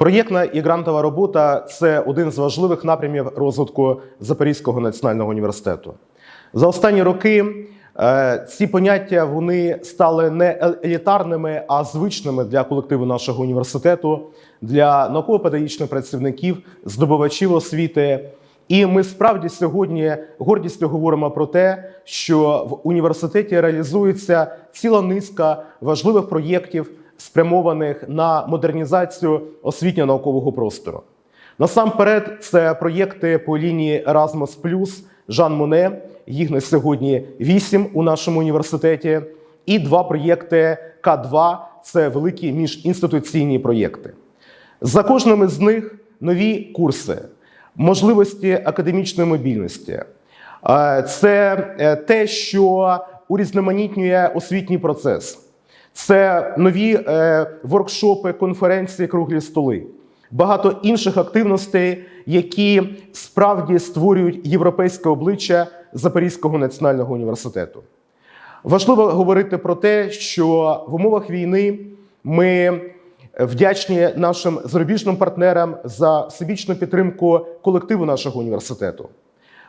Проєктна і грантова робота це один з важливих напрямів розвитку Запорізького національного університету. За останні роки е, ці поняття вони стали не елітарними, а звичними для колективу нашого університету, для науково-педагогічних працівників, здобувачів освіти. І ми справді сьогодні гордістю говоримо про те, що в університеті реалізується ціла низка важливих проєктів, спрямованих на модернізацію освітньо-наукового простору. Насамперед, це проєкти по лінії Erasmus+, Жан Моне. Їх на сьогодні вісім у нашому університеті, і два проєкти К2 це великі міжінституційні проєкти. За кожним із них нові курси, можливості академічної мобільності. Е, Це е, те, що урізноманітнює освітній процес. Це нові е, воркшопи, конференції, круглі столи, багато інших активностей, які справді створюють європейське обличчя Запорізького національного університету. Важливо говорити про те, що в умовах війни ми вдячні нашим зарубіжним партнерам за всебічну підтримку колективу нашого університету.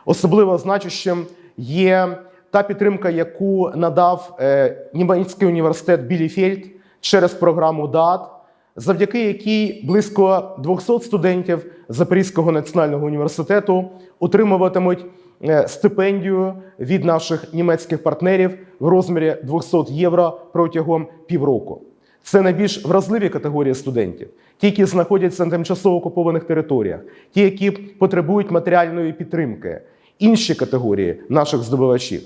Особливо значущим є та підтримка, яку надав е, німецький університет Біліфельд через програму ДААТ, завдяки якій близько 200 студентів Запорізького національного університету отримуватимуть е, стипендію від наших німецьких партнерів в розмірі 200 євро протягом півроку. Це найбільш вразливі категорії студентів, ті, які знаходяться на тимчасово окупованих територіях, ті, які потребують матеріальної підтримки, інші категорії наших здобувачів.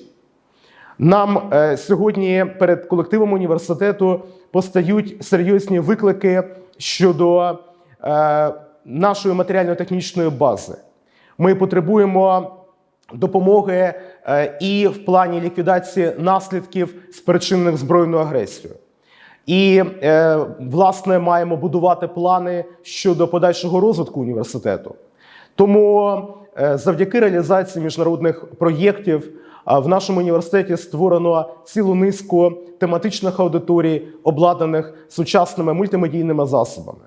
Нам е, сьогодні перед колективом університету постають серйозні виклики щодо е, нашої матеріально-технічної бази. Ми потребуємо допомоги е, і в плані ліквідації наслідків спричинених збройною агресією. І, власне, маємо будувати плани щодо подальшого розвитку університету. Тому е, завдяки реалізації міжнародних проєктів в нашому університеті створено цілу низку тематичних аудиторій, обладнаних сучасними мультимедійними засобами.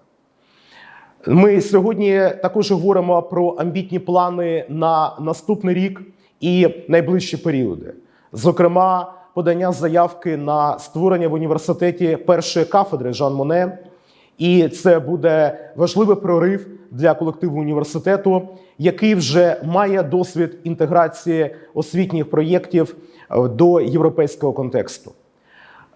Ми сьогодні також говоримо про амбітні плани на наступний рік і найближчі періоди. Зокрема, подання заявки на створення в університеті першої кафедри Жан Моне. І це буде важливий прорив для колективу університету, який вже має досвід інтеграції освітніх проєктів е, до європейського контексту.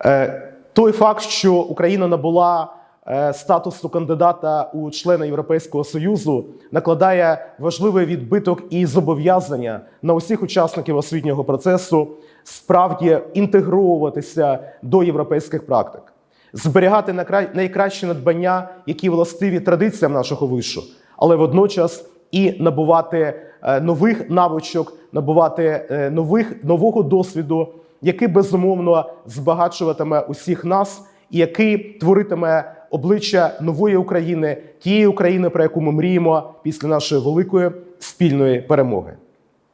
Е, Той факт, що Україна набула е, статусу кандидата у члени Європейського союзу, накладає важливий відбиток і зобов'язання на усіх учасників освітнього процесу справді інтегровуватися до європейських практик, зберігати найкращі надбання, які властиві традиціям нашого вишу, але водночас і набувати е, нових навичок, набувати е, нових нового досвіду, який безумовно збагачуватиме усіх нас, і який творитиме обличчя нової України, тієї України, про яку ми мріємо після нашої великої спільної перемоги.